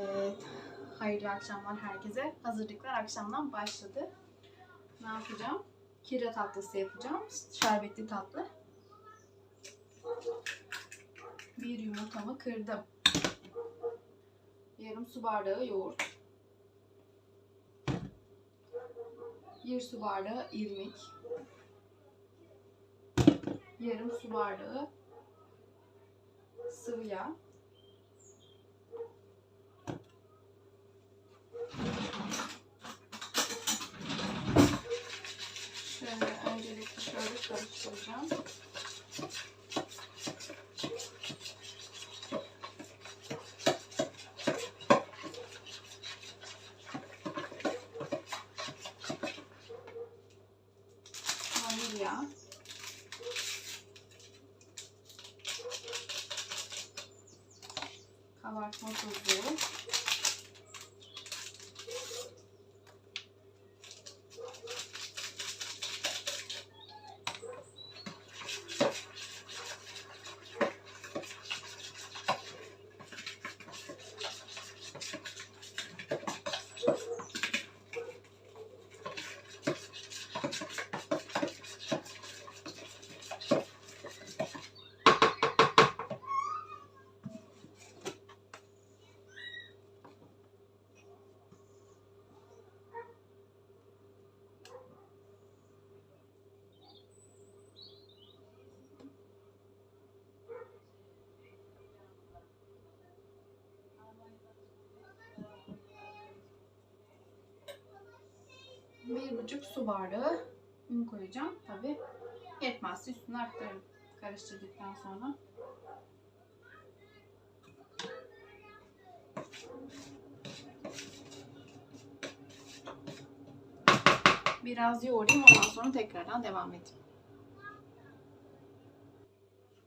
Evet, hayırlı akşamlar herkese. Hazırlıklar akşamdan başladı. Ne yapacağım? Kira tatlısı yapacağım. Şerbetli tatlı. Bir yumurtamı kırdım. Yarım su bardağı yoğurt. Bir su bardağı irmik. Yarım su bardağı sıvı yağ. Şöyle öncelikle şöyle karıştıracağım. Vanilya. Kabartma tozu. Bir buçuk su bardağı un koyacağım. Tabi yetmezse üstüne aktarırım karıştırdıktan sonra. Biraz yoğurayım ondan sonra tekrardan devam edeyim.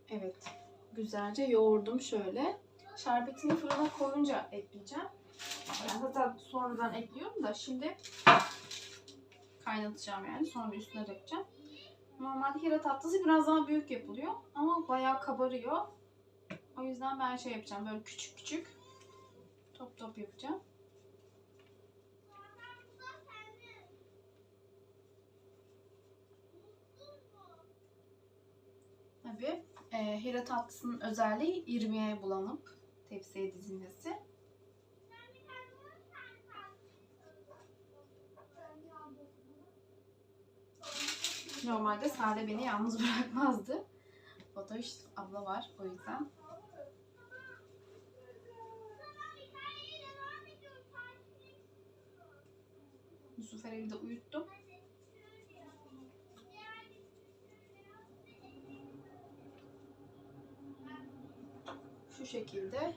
Evet. Güzelce yoğurdum şöyle. Şerbetini fırına koyunca ekleyeceğim. Ben zaten sonradan ekliyorum da şimdi kaynatacağım yani. Sonra üstüne dökeceğim. Normalde hira tatlısı biraz daha büyük yapılıyor. Ama bayağı kabarıyor. O yüzden ben şey yapacağım. Böyle küçük küçük top top yapacağım. Tabii e, hira tatlısının özelliği irmiğe bulanıp tepsiye dizilmesi. Normalde Sade beni yalnız bırakmazdı. Fatoş abla var o yüzden. Yusuf de uyuttum. Şu şekilde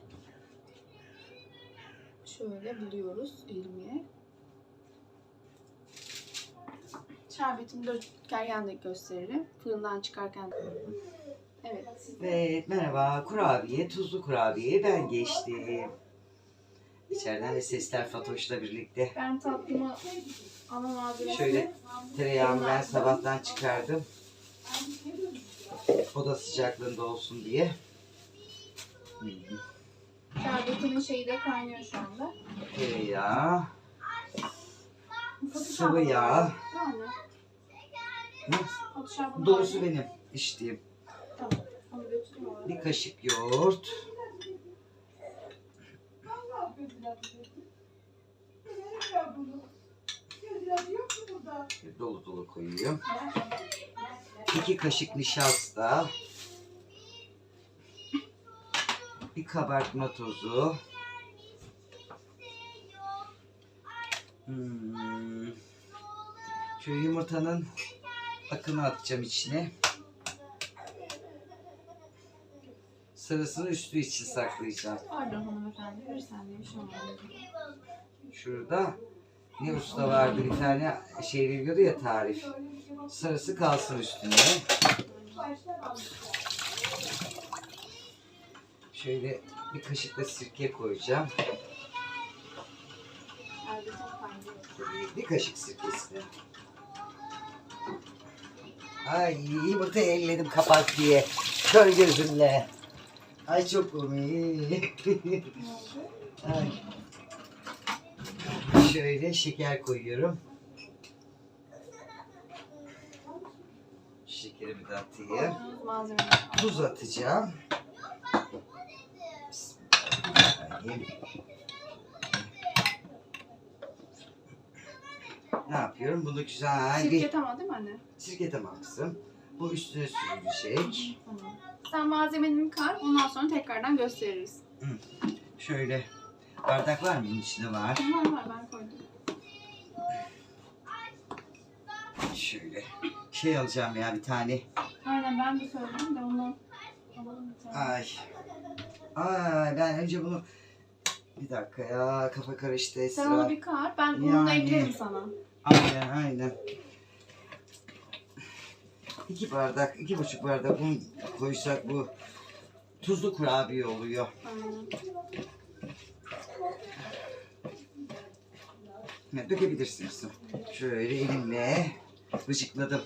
şöyle buluyoruz ilmeği. Şerbetimi dökerken de gösteririm. Fırından çıkarken de. Evet. Evet merhaba kurabiye, tuzlu kurabiye ben geçtim. İçeriden de sesler Fatoş'la birlikte. Ben tatlımı ana malzemesi Şöyle tereyağımı ben sabahtan çıkardım. Oda sıcaklığında olsun diye. Şerbetimin şeyi de kaynıyor şu anda. Tereyağı, sıvı yağ. Yani. Hı, Doğrusu benim içtiğim. Tamam. Onu götüreyim oraya. Bir kaşık yoğurt. Bir dolu dolu koyuyorum. İki kaşık nişasta. Bir kabartma tozu. Hmm. Şöyle yumurtanın akını atacağım içine. Sırasını üstü için saklayacağım. Pardon hanımefendi. Bir saniye bir şey olmadı. Şurada ne usta vardı bir tane şey veriyordu ya tarif. Sarısı kalsın üstünde. Şöyle bir kaşık da sirke koyacağım. Bir kaşık sirkesini. Ay yumurta elledim kapak diye. Kör gözümle. Ay çok komik. Ay. şöyle şeker koyuyorum. Şekerimi de atayım. Tuz atacağım. Bismillahirrahmanirrahim. Ne yapıyorum? Bunu güzel bir Sirke tamam değil mi anne? sirke tamam kızım. Bu üstüne sürülecek. Tamam. Sen malzemeni kar, ondan sonra tekrardan gösteririz. Şöyle bardak var mı? Bunun içinde var. Var var ben koydum. Şöyle şey alacağım ya bir tane. Aynen ben de söyledim de ondan alalım bir tane. Ay. Ay ben önce bunu bir dakika ya kafa karıştı Esra. Sen onu bir kar, ben bunu da Yani. eklerim sana. Aynen aynen. İki bardak, iki buçuk bardak un koysak bu tuzlu kurabiye oluyor. Evet, dökebilirsiniz. Şöyle elimle bıcıkladım.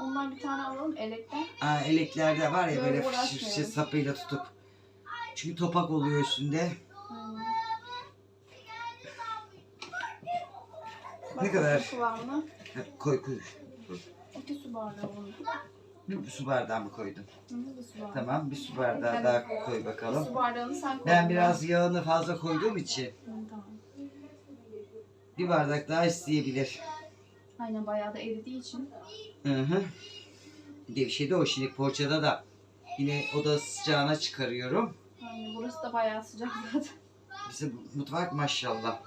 Ondan bir tane alalım elekten. Aa, eleklerde var ya Böyle böyle şişe sapıyla tutup. Çünkü topak oluyor üstünde. Ne kadar? Kıvamına. Ha, Koy koy. İki su bardağı un. Bir su bardağı mı koydum? Hı, bir su bardağı. Tamam bir su bardağı daha koy bakalım. Su bardağını sen koy. Ben biraz yağını fazla koyduğum için Hı, tamam. bir bardak daha isteyebilir. Aynen bayağı da eridiği için. Hı hı. Bir de bir şey de o şimdi poğaçada da yine oda sıcağına çıkarıyorum. Aynen burası da bayağı sıcak zaten. Bizim mutfak maşallah.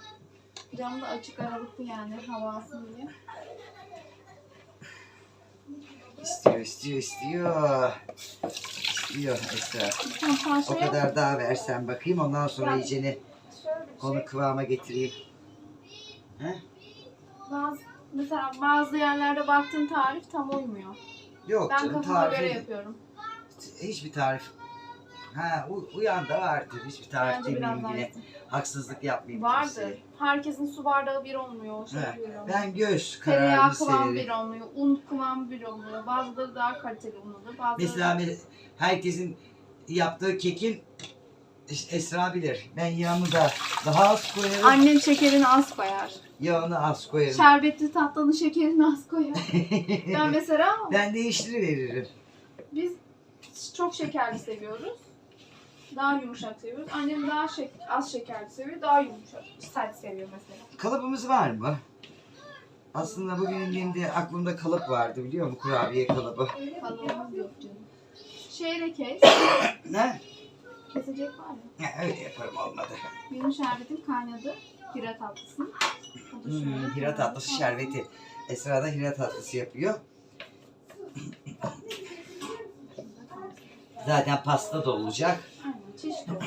Cam da açık aralıklı yani hava alsın diye. İstiyor, istiyor, istiyor. İstiyor Esra. O kadar daha versen bakayım ondan sonra iyicene şöyle bir onu şey. kıvama getireyim. He? Bazı, mesela bazı yerlerde baktığın tarif tam uymuyor. Yok Ben canım kafama göre yapıyorum. Hiçbir tarif. Ha u- uyan da vardır. Hiçbir tarif Bence biraz demeyeyim daha yine. Haksızlık yapmayayım Vardır. kimseye. Herkesin su bardağı bir olmuyor. Şey He, bir olmuyor. Ben göz Tereyağı kararı kıvam bir severim. olmuyor. Un kıvam bir olmuyor. Bazıları daha kaliteli un olur. Bazıları Mesela me- herkesin yaptığı kekin işte Esra bilir. Ben yağını da daha az koyarım. Annem şekerini az koyar. Yağını az koyarım. Şerbetli tatlının şekerini az koyar. ben mesela ben değiştiriveririm. biz çok şekerli seviyoruz. Daha yumuşak seviyoruz. Annem daha şek az şekerli seviyor. Daha yumuşak. Sert seviyor mesela. Kalıbımız var mı? Aslında bugün elimde aklımda kalıp vardı biliyor musun? Kurabiye kalıbı. Kalıbımız yok canım. Şeyle kes. Ne? Kesecek var ya. Ya, öyle yaparım olmadı. Benim şerbetim kaynadı. Hira tatlısının. O da şöyle Hmm, hira tatlısı şerbeti. Esra da hira tatlısı yapıyor. Zaten pasta da olacak. Olur.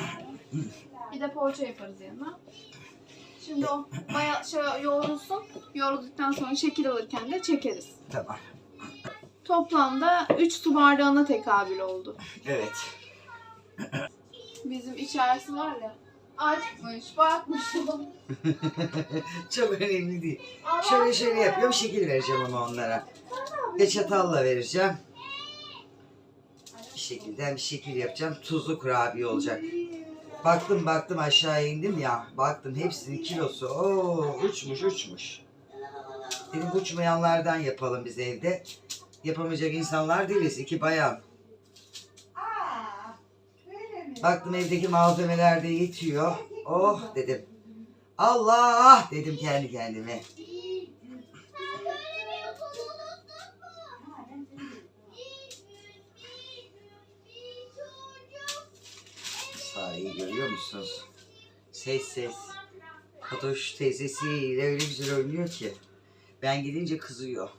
Bir de poğaça yaparız yanına. Şimdi o bayağı şey yoğrulsun. Yoğrulduktan sonra şekil alırken de çekeriz. Tamam. Toplamda 3 su bardağına tekabül oldu. Evet. Bizim içerisi var ya açmış, bakmış. Çok önemli değil. Şöyle şöyle yapıyorum. Şekil vereceğim ama onlara. Ve çatalla vereceğim. Şekilde bir şekil yapacağım. Tuzlu kurabiye olacak. Baktım baktım aşağı indim ya. Baktım hepsinin kilosu. Oo uçmuş uçmuş. Dedim uçmayanlardan yapalım biz evde. Yapamayacak insanlar değiliz. iki bayan. Baktım evdeki malzemeler de yetiyor. Oh dedim. Allah dedim kendi kendime. Sareyi görüyor musunuz? Ses ses. Fatoş teyzesiyle öyle güzel oynuyor ki. Ben gidince kızıyor.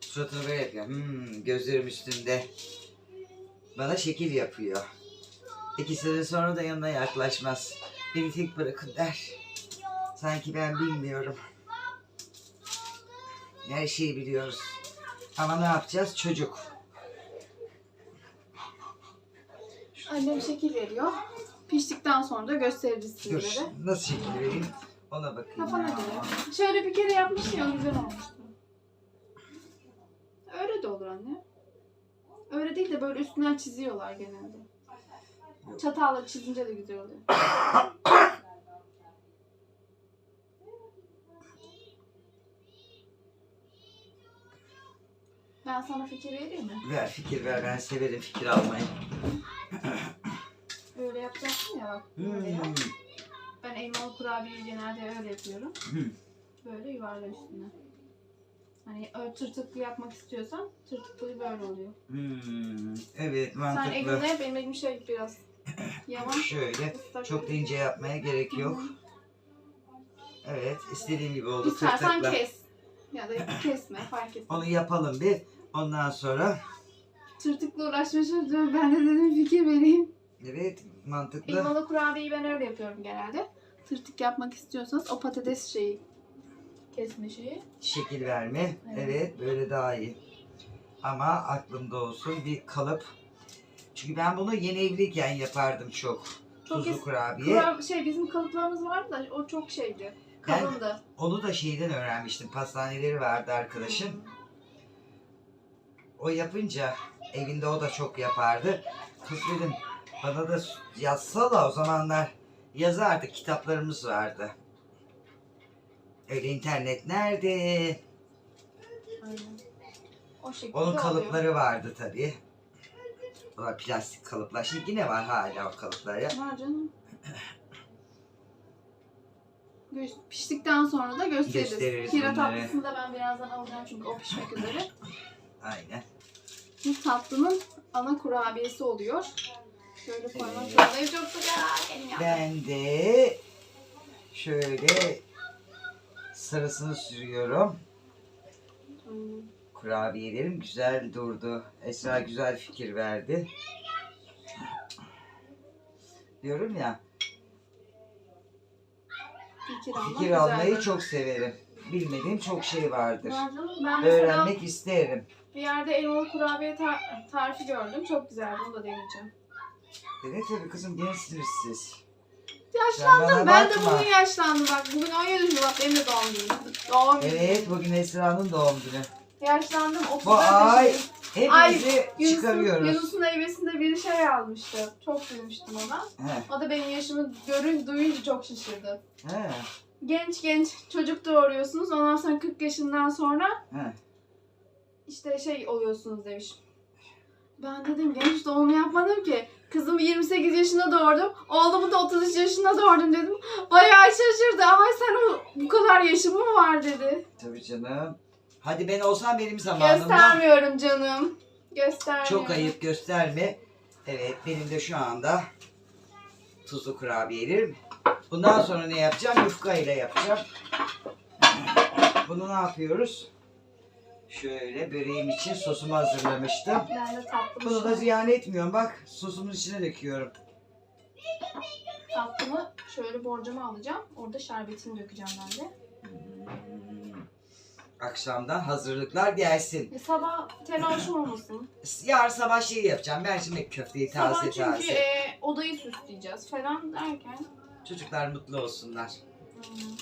Suratını böyle yapıyor. Hmm, gözlerim üstünde. Bana şekil yapıyor. İki sene sonra da yanına yaklaşmaz. Beni tek bırakın der. Sanki ben bilmiyorum. Her şeyi biliyoruz. Ama ne yapacağız? Çocuk. Annem şekil veriyor. Piştikten sonra da gösteririz Dur sizlere. nasıl şekil ona bakayım. Kafana ya. göre. Şöyle bir kere yapmıştın ya güzel olmuştu. Öyle de olur anne. Öyle değil de böyle üstünden çiziyorlar genelde. Çatalla çizince de güzel oluyor. Ben sana fikir vereyim mi? Ver fikir ver ben severim fikir almayı. Yapacaksın ya bak. Böyle yap. Hmm. Ben elmalı kurabiyeyi genelde öyle yapıyorum. Hmm. Böyle yuvarla üstüne. Hani tırtıklı yapmak istiyorsan tırtıklı böyle oluyor. Hmm. Evet Sen mantıklı. elinle yap, benim elim şey biraz yavaş. Şöyle ıslak çok da böyle. ince yapmaya gerek yok. Hı hı. Evet istediğim gibi oldu İstersen tırtıkla. kes. Ya da kesme fark etmez. Onu yapalım bir. Ondan sonra Tırtıkla uğraşmaya çalışıyorum. Ben de dedim fikir vereyim. Evet mantıklı. Elmalı kurabiyeyi ben öyle yapıyorum genelde. Tırtık yapmak istiyorsanız o patates şeyi kesme şeyi. Şekil verme. Evet. Evet böyle daha iyi. Ama aklımda olsun bir kalıp. Çünkü ben bunu yeni evliyken yapardım çok. Çok Tuzlu kurabiye. Kura- şey bizim kalıplarımız vardı da o çok şeydi. Ben- Kalındı. Onu da şeyden öğrenmiştim. Pastaneleri vardı arkadaşım. O yapınca evinde o da çok yapardı. Kız dedim bana da yazsa da o zamanlar yazardı kitaplarımız vardı. Öyle internet nerede? Aynen. O şekilde Onun oluyor. kalıpları vardı tabii. O da plastik kalıplar. Şimdi yine var hala o kalıplar ya. Var canım. Piştikten sonra da gösteririz. Gösteririz Kira tatlısını da ben birazdan alacağım çünkü o pişmek üzere. Aynen. Bu tatlının ana kurabiyesi oluyor. Şöyle koymak Evet. zorundayım. Çok sıcak. Elim yandı. Ben de şöyle sarısını sürüyorum. Kurabiyelerim güzel durdu. Esra güzel fikir verdi. Diyorum ya Fikir, almak fikir almayı güzeldir. çok severim. Bilmediğim çok şey vardır. Ben mesela Öğrenmek isterim. bir yerde elmalı kurabiye tar- tarifi gördüm. Çok güzeldi. Onu da deneyeceğim. Evet tabii kızım gençsiniz siz. Yaşlandım. bana Ben de bakma. bugün yaşlandım. Bak bugün 17 Şubat. Benim de doğum günüm. Doğum günüm. Evet bugün Esra'nın doğum günü. Yaşlandım. 34 Bu ay yaşındayım. hepimizi Yunus'un, çıkarıyoruz. Yunus'un evesinde bir şey almıştı. Çok gülmüştüm ona. He, O da benim yaşımı görün, duyunca çok şaşırdı. he, Genç genç çocuk doğuruyorsunuz. Ondan sonra 40 yaşından sonra he. işte şey oluyorsunuz demiş. Ben dedim genç doğum yapmadım ki. Kızımı 28 yaşında doğurdum. Oğlumu da 33 yaşında doğurdum dedim. Bayağı şaşırdı. Ay sen o, bu kadar yaşım mı var dedi. Tabii canım. Hadi ben olsam benim zamanımda. Göstermiyorum canım. Göstermiyorum. Çok ayıp gösterme. Evet benim de şu anda tuzlu kurabiyelerim. Bundan sonra ne yapacağım? Yufka ile yapacağım. Bunu ne yapıyoruz? Şöyle böreğim için sosumu hazırlamıştım. Ben de Bunu da ziyan etmiyorum bak. Sosumun içine döküyorum. tatlımı şöyle borcama alacağım. Orada şerbetini dökeceğim ben de. Hmm. Akşamdan hazırlıklar gelsin. E, sabah telaşım olmasın. Yarın sabah şey yapacağım. Mercimek köfteyi taze sabah çünkü taze. e, odayı süsleyeceğiz falan derken. Çocuklar mutlu olsunlar. hmm,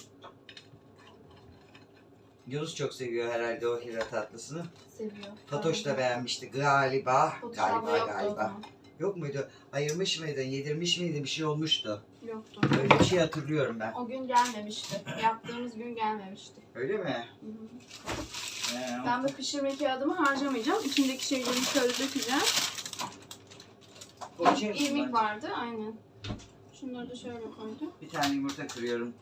Yunus çok seviyor herhalde o hira tatlısını. seviyor. Fatoş da beğenmişti galiba. Fatoş abla Galiba yoktu o galiba. zaman. Yok muydu? Ayırmış mıydın? Yedirmiş miydin? Bir şey olmuştu. Yoktu. Öyle bir şey hatırlıyorum ben. O gün gelmemişti. Yaptığımız gün gelmemişti. Öyle mi? Hı hı. Ee, Ben bu pişirme kağıdımı harcamayacağım. İçindeki şeyleri şöyle dökeceğim. İrmik vardı aynen. Şunları da şöyle koydum. Bir tane yumurta kırıyorum.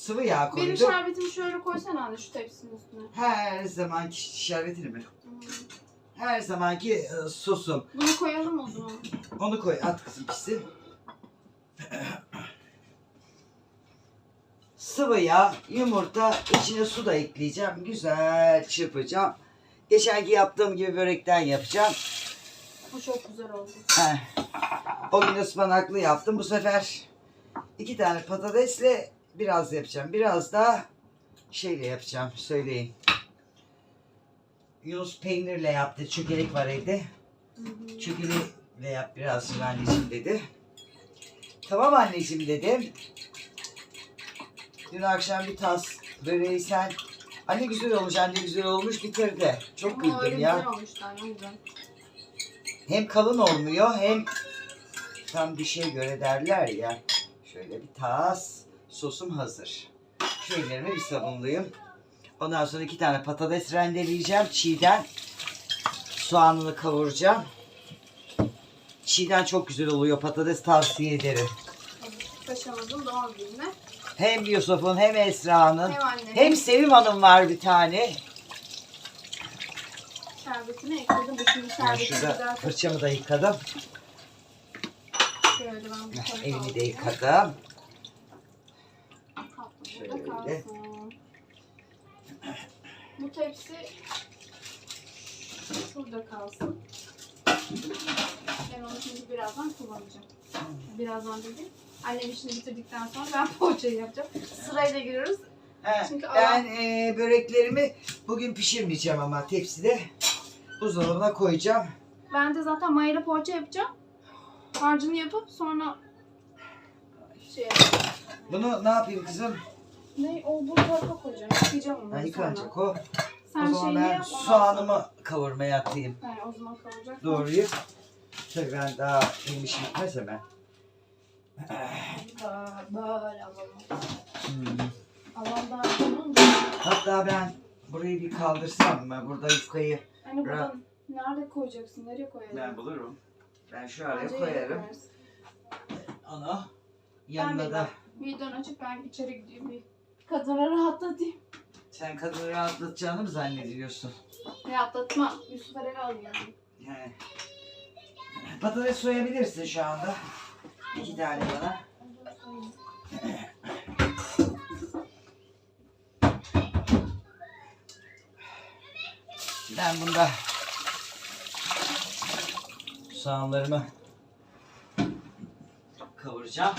Sıvı yağ Benim koydum. şerbetimi şöyle koysana anne şu tepsinin üstüne. Her zamanki şerbetini mi? Hmm. Her zamanki e, sosum. Bunu koyalım o zaman. Onu koy at kızım pişsin. Sıvı yağ, yumurta, içine su da ekleyeceğim. Güzel çırpacağım. Geçenki yaptığım gibi börekten yapacağım. Bu çok güzel oldu. Heh. O gün ıspanaklı yaptım. Bu sefer iki tane patatesle biraz yapacağım. Biraz da şeyle yapacağım. Söyleyin. Yunus peynirle yaptı. Çökelek var evde. Çökelekle yap biraz anneciğim dedi. Tamam anneciğim dedim. Dün akşam bir tas böreği sen anne güzel olmuş anne güzel olmuş bitirdi. Çok Ama öyle güldüm ya. güzel olmuştu anne o yüzden. Hem kalın olmuyor hem tam bir şey göre derler ya. Şöyle bir tas sosum hazır. Şu ellerimi bir sabunlayayım. Ondan sonra iki tane patates rendeleyeceğim. Çiğden soğanını kavuracağım. Çiğden çok güzel oluyor. Patates tavsiye ederim. Paşamızın doğum gününe. Hem Yusuf'un hem Esra'nın Hem annemin hem Sevim Hanım var bir tane. şerbetini ekledim. Bu şimdi Ben şerbeti şurada güzel fırçamı da yıkadım. Şöyle ben Elimi de yıkadım. Şöyle. kalsın. Bu tepsi şurada kalsın. Ben onu şimdi birazdan kullanacağım. Birazdan dedim. Annem işini bitirdikten sonra ben poğaçayı yapacağım. Sırayla giriyoruz. Çünkü ben e, böreklerimi bugün pişirmeyeceğim ama tepside buzdolabına koyacağım. Ben de zaten mayalı poğaça yapacağım. Harcını yapıp sonra şey yapacağım. Bunu ne yapayım kızım? Ne? O bu tarafa koyacağım. Yıkayacağım onu Ha, sonra. yıkanacak o. Sen o zaman ben soğanımı kavurmaya atayım. sonra- He, o zaman kavuracak. Doğruyu. Tabii ben daha yemişim bitmez hemen. Böyle, böyle alalım. Hmm. Alan daha olunca. Hatta ben burayı bir kaldırsam mı? Burada yufkayı Hani buradan nerede koyacaksın? Nereye koyalım? ben bulurum. Ben şu araya Bence koyarım. koyarız. Onu Ben da Videonu açıp ben içeri gideyim bir kadına rahatlatayım. sen kadını rahatlatacağını mı zannediyorsun? Rahatlatma. Yusuf eve alayım. Yani. Patates soyabilirsin şu anda. İki tane bana. Ben bunda soğanlarımı kavuracağım.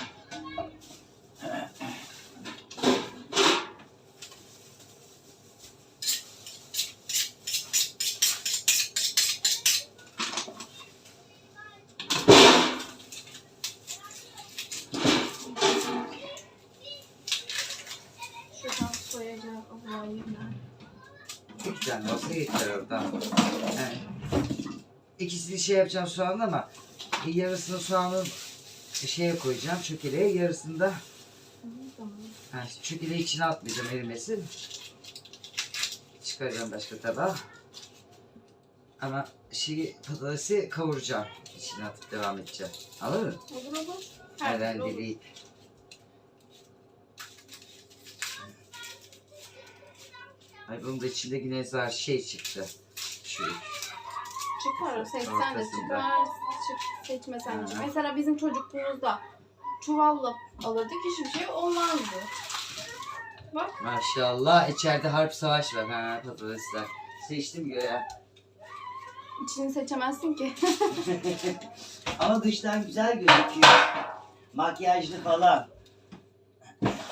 Şuradan soyacağım. Alayım ben. İki tane olsa yeter oradan. Evet. İkisini şey yapacağım soğanla ama yarısını soğanın şeye koyacağım çökeleye yarısını da ha, çökeleği içine atmayacağım erimesin. Çıkaracağım başka tabağa. Ama şeyi patatesi kavuracağım. İçine atıp devam edeceğim. Anladın mı? Olur olur. Her Neden türlü olur. değil. Ay bunun da içinde yine zar şey çıktı. Şu Çıkar seçsen de Ortasında. çıkar. Çık, seçmesen de. Mesela bizim çocukluğumuzda çuvalla alırdık hiçbir şey olmazdı. Bak Maşallah içeride harp savaş var ha patatesler. Seçtim göğe. içini seçemezsin ki. Ama dıştan güzel gözüküyor. Makyajlı falan.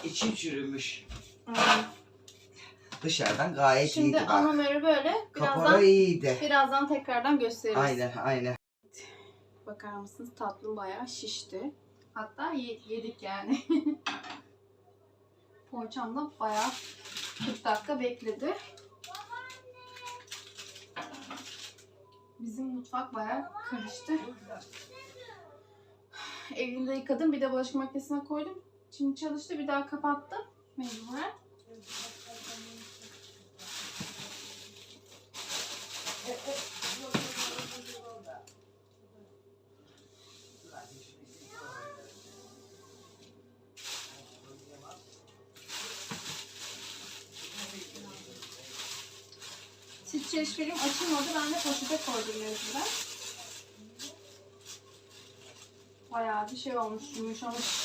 İçim çürümüş. Dışarıdan gayet Şimdi iyiydi bak. anamörü böyle Kapora birazdan iyiydi. birazdan tekrardan gösteririz. Aynen aynen. Bakar mısınız tatlım bayağı şişti. Hatta ye- yedik yani. Poğaçam da bayağı 40 dakika bekledi. Bizim mutfak bayağı karıştı. Evimde yıkadım bir de bulaşık makinesine koydum. Şimdi çalıştı bir daha kapattım. Mecburen. Film açılmadı. Ben de poşete koydum mecburen. Bayağı bir şey olmuş, yumuşamış.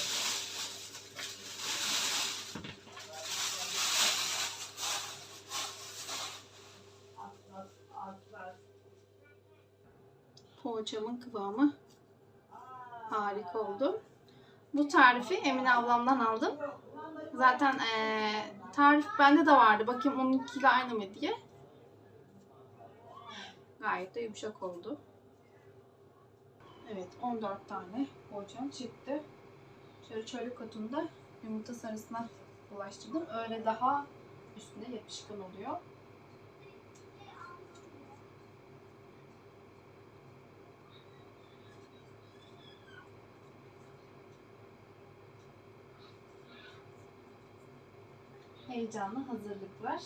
Kıvamı harika oldu. Bu tarifi Emine ablamdan aldım. Zaten eee, tarif bende de vardı. Bakayım onunkiyle aynı mı diye. Gayet de yumuşak oldu. Evet 14 tane poğaçam çıktı. Şöyle çörek otunda yumurta sarısına bulaştırdım. Öyle daha üstüne yapışkan oluyor. heyecanlı hazırlık var.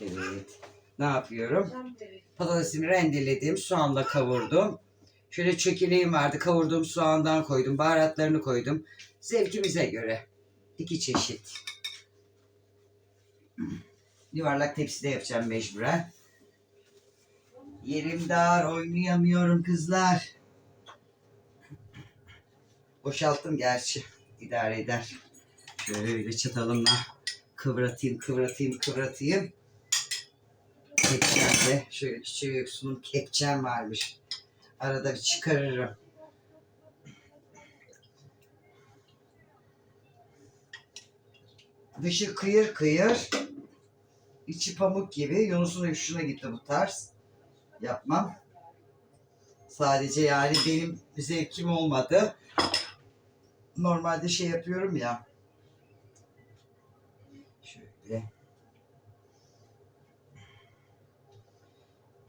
Evet. Ne yapıyorum? Patatesimi rendeledim. Soğanla kavurdum. Şöyle çekirdeğim vardı. Kavurduğum soğandan koydum. Baharatlarını koydum. Zevkimize göre. İki çeşit. Hmm. Yuvarlak tepside yapacağım mecburen. Yerim dar. Oynayamıyorum kızlar. Boşalttım gerçi. İdare eder. Şöyle çatalımla kıvratayım, kıvratayım, kıvratayım. Kepçemde şöyle küçük sunum kepçem varmış. Arada bir çıkarırım. Dışı kıyır kıyır. İçi pamuk gibi. Yunus'un hoşuna gitti bu tarz. Yapmam. Sadece yani benim zevkim olmadı. Normalde şey yapıyorum ya. Şöyle.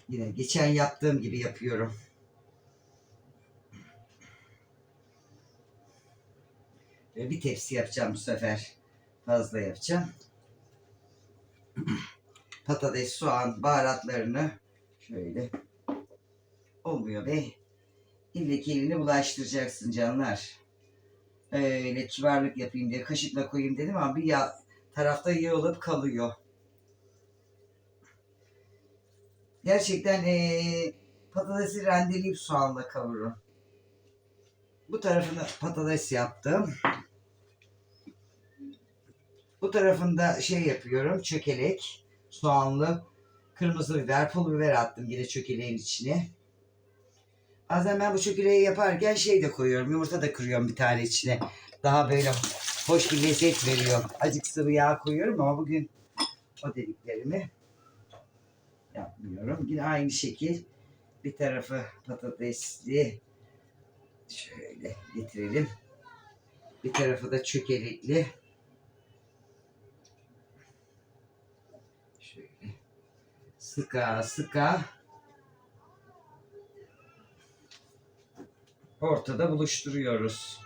Yine geçen yaptığım gibi yapıyorum. Ve bir tepsi yapacağım bu sefer. Fazla yapacağım. Patates, soğan, baharatlarını şöyle olmuyor be. İlle elini bulaştıracaksın canlar. Öyle kibarlık yapayım diye kaşıkla koyayım dedim ama bir ya, tarafta yığılıp kalıyor. Gerçekten eee, patatesi rendeleyip soğanla kavururum. Bu tarafını patates yaptım. Bu tarafında şey yapıyorum. Çökelek, soğanlı, kırmızı biber, pul biber attım yine çökeleğin içine. Bazen ben bu çökeleği yaparken şey de koyuyorum. Yumurta da kırıyorum bir tane içine. Daha böyle hoş bir lezzet veriyor. Azıcık sıvı yağ koyuyorum ama bugün o dediklerimi yapmıyorum. Yine aynı şekil bir tarafı patatesli şöyle getirelim. Bir tarafı da çökelekli. Şöyle sıka sıka ortada buluşturuyoruz.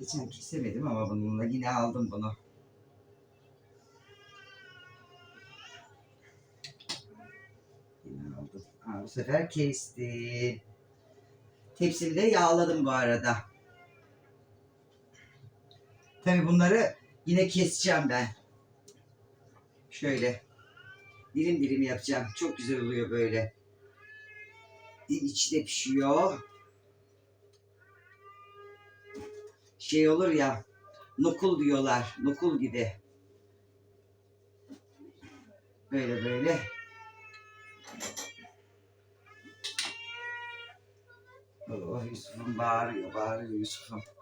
Geçen kesemedim ama bununla yine aldım bunu. Yine aldım. Ha, bu sefer kesti. Tepsimi de yağladım bu arada. Tabi bunları yine keseceğim ben. Şöyle. Dilim dilim yapacağım. Çok güzel oluyor böyle. İçi de pişiyor. Şey olur ya. Nokul diyorlar. Nokul gibi. Böyle böyle. Oh, Yusuf'um bağırıyor, bağırıyor Yusuf'um.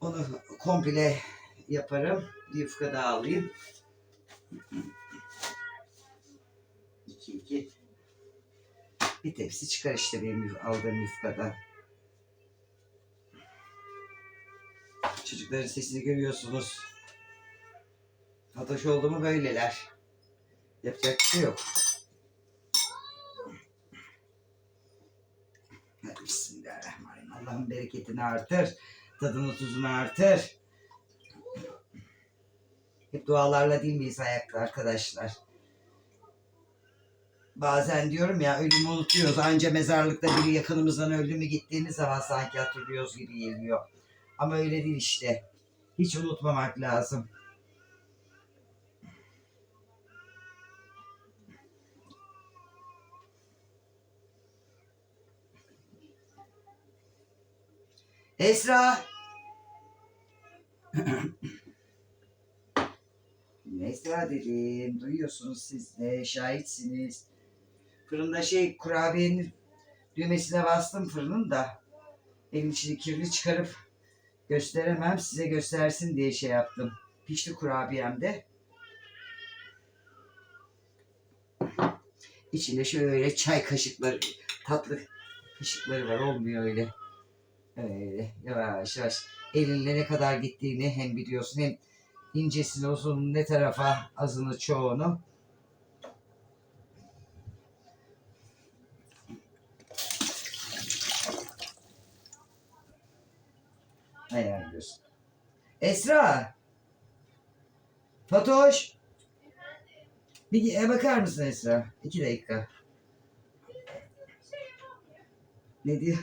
Onu komple yaparım. Yufka da alayım. İki iki. Bir tepsi çıkar işte benim aldığım yufkadan. Çocukların sesini görüyorsunuz. Fatoş oldu mu böyleler. Yapacak bir şey yok. Bismillahirrahmanirrahim. Allah'ın bereketini artır. Tadını tuzunu artır. Hep dualarla değil miyiz ayakta arkadaşlar? Bazen diyorum ya ölümü unutuyoruz. Anca mezarlıkta biri yakınımızdan öldü mü gittiğimiz zaman sanki hatırlıyoruz gibi geliyor. Ama öyle değil işte. Hiç unutmamak lazım. Esra. Esra dedim. Duyuyorsunuz siz de. Şahitsiniz. Fırında şey kurabiyenin düğmesine bastım fırının da. Evin içini kirli çıkarıp gösteremem. Size göstersin diye şey yaptım. Pişti kurabiyem de. İçinde şöyle çay kaşıkları, tatlı kaşıkları var. Olmuyor öyle. Öyle yavaş yavaş elinle ne kadar gittiğini hem biliyorsun hem incesini uzun ne tarafa azını çoğunu. Ayarlıyorsun. Esra. Fatoş. Bir e, bakar mısın Esra? İki dakika. Ne diyor?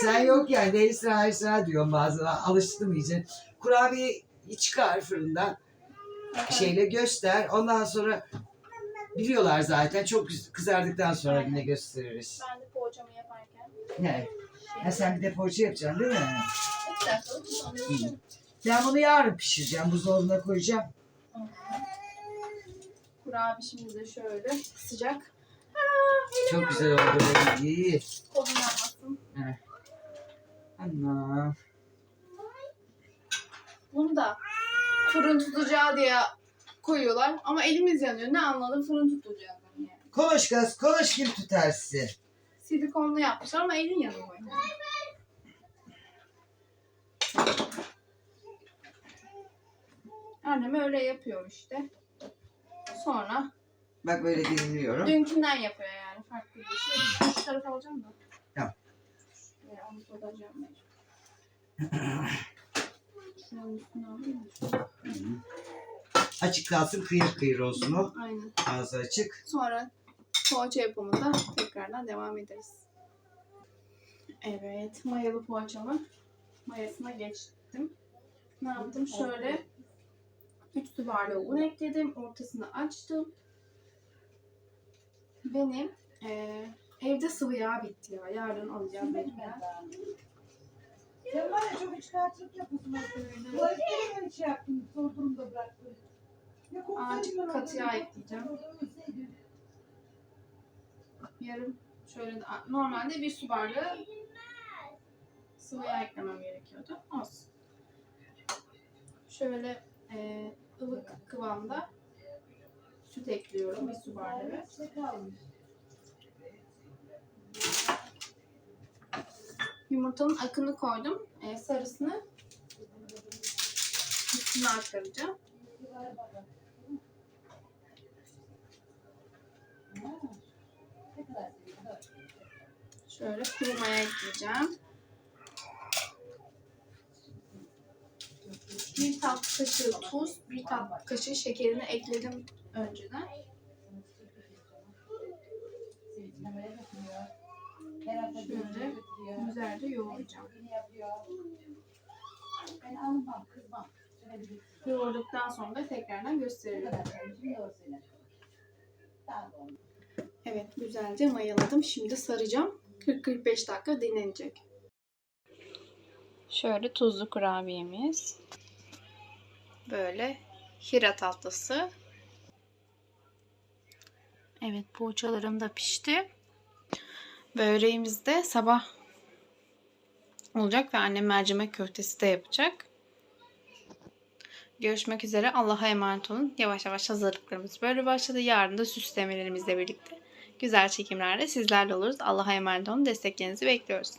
Sen yok yani Esra Esra diyorum bazen alıştım iyice. Kurabiye çıkar fırından şeyle göster. Ondan sonra biliyorlar zaten. Çok kızardıktan sonra yine gösteririz. Ben de poğaçamı yaparken. Ne? Ha, sen bir de poğaça yapacaksın değil mi? İki dakikalık sonra yapacağım. Ben bunu yarın pişireceğim. Buzdolabına koyacağım. Kurabiye şimdi de şöyle sıcak. Çok güzel oldu. İyi. Kolum yanmasın. Ana. Bunu da fırın tutacağı diye koyuyorlar. Ama elimiz yanıyor. Ne anladım fırın tutacağız yani. Konuş kız. Konuş kim tutar sizi? Silikonlu yapmışlar ama elin yanıyor. Yani. Annem öyle yapıyor işte. Sonra Bak böyle dilimliyorum. dünkünden yapıyor yani farklı bir şey. Şu tarafa alacağım da. Tamam. Şuraya onu tutacağım. Şunun üstüne alayım mı? Açık kalsın kıyır kıyır olsun o. Aynen. Ağzı açık. Sonra poğaça yapımında tekrardan devam ederiz. Evet, mayalı poğaçamı mayasına geçtim. Ne yaptım? Şöyle 3 su bardağı un ekledim. Ortasını açtım. Benim eee, evde sıvı yağ bitti ya. Yarın alacağım mecburen. Sen var ya çok üçkağıtçılık yapıyorsun aslında. Bu evde de ben şey yaptım, zor durumda bıraktım. Ya Azıcık ben katı yağ ekleyeceğim. Yarım şöyle de, normalde bir su bardağı sıvı yağ eklemem gerekiyordu. Olsun. Şöyle eee ılık kıvamda süt ekliyorum bir su bardağı. Yumurtanın akını koydum. Eee, sarısını üstüne aktaracağım. Şöyle kuru maya ekleyeceğim. Bir tatlı kaşığı tuz, bir tatlı kaşığı şekerini ekledim önceden. Şöyle. Güzelce yoğuracağım. Yoğurduktan sonra da tekrardan gösteririm. Evet güzelce mayaladım. Şimdi saracağım. 40-45 dakika dinlenecek. Şöyle tuzlu kurabiyemiz. Böyle hira tatlısı. Evet poğaçalarım da pişti. Böreğimiz de sabah olacak ve annem mercimek köftesi de yapacak. Görüşmek üzere. Allah'a emanet olun. Yavaş yavaş hazırlıklarımız böyle başladı. Yarın da süslemelerimizle birlikte güzel çekimlerde sizlerle oluruz. Allah'a emanet olun. Desteklerinizi bekliyoruz.